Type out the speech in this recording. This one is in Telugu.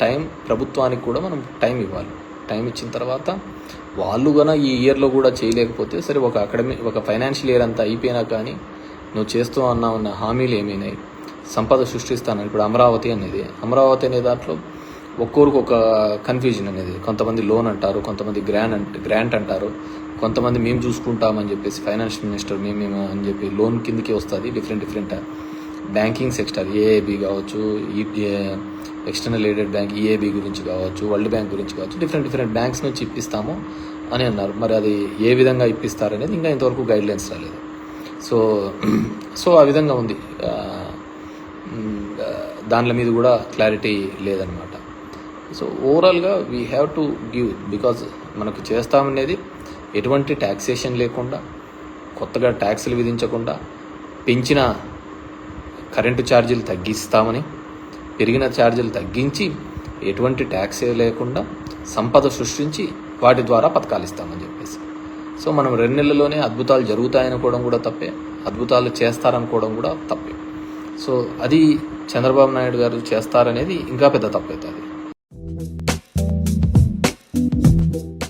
టైం ప్రభుత్వానికి కూడా మనం టైం ఇవ్వాలి. టైం ఇచ్చిన తర్వాత వాళ్ళు గన ఈ ఇయర్లో కూడా చేయలేకపోతే సరే ఒక అకాడమీ ఒక ఫైనాన్షియల్ ఇయర్ అంతా అయిపోయినా కానీ నువ్వు చేస్తూ అన్నా ఉన్న హామీలు ఏమైనాయి సంపద సృష్టిస్తాను ఇప్పుడు అమరావతి అనేది అమరావతి అనే దాంట్లో ఒక్కొరికి ఒక కన్ఫ్యూజన్ అనేది. కొంతమంది లోన్ అంటారు కొంతమంది గ్రాంట్ అంట గ్రాంట్ అంటారు కొంతమంది మేము చూసుకుంటామని చెప్పేసి ఫైనాన్షియల్ మినిస్టర్ మేము మేము అని చెప్పి లోన్ కిందకి వస్తుంది different different banking sector AAB కావచ్చు ఎక్స్టర్నల్ ఎయిడెడ్ బ్యాంక్ ఈఏబి గురించి కావచ్చు వరల్డ్ బ్యాంక్ గురించి కావచ్చు డిఫరెంట్ డిఫరెంట్ బ్యాంక్స్ నుంచి ఇప్పిస్తాము అని అన్నారు. మరి అది ఏ విధంగా ఇప్పిస్తారనేది ఇంకా ఇంతవరకు గైడ్ లైన్స్ రాలేదు. సో సో ఆ విధంగా ఉంది. దానిల మీద కూడా క్లారిటీ లేదనమాట. సో ఓవరాల్గా we have to give because మనకు చేస్తామనేది ఎటువంటి ట్యాక్సేషన్ లేకుండా కొత్తగా ట్యాక్సులు విధించకుండా పెంచిన కరెంటు ఛార్జీలు తగ్గిస్తామని పెరిగిన ఛార్జీలు తగ్గించి ఎటువంటి ట్యాక్స్ లేకుండా సంపద సృష్టించి వాటి ద్వారా పథకాలు ఇస్తామని చెప్పేసి. సో మనం రెండు నెలల్లోనే అద్భుతాలు జరుగుతాయనుకోవడం కూడా తప్పే అద్భుతాలు చేస్తారనుకోవడం కూడా తప్పే. సో అది చంద్రబాబు నాయుడు గారు చేస్తారనేది ఇంకా పెద్ద తప్పవుతుంది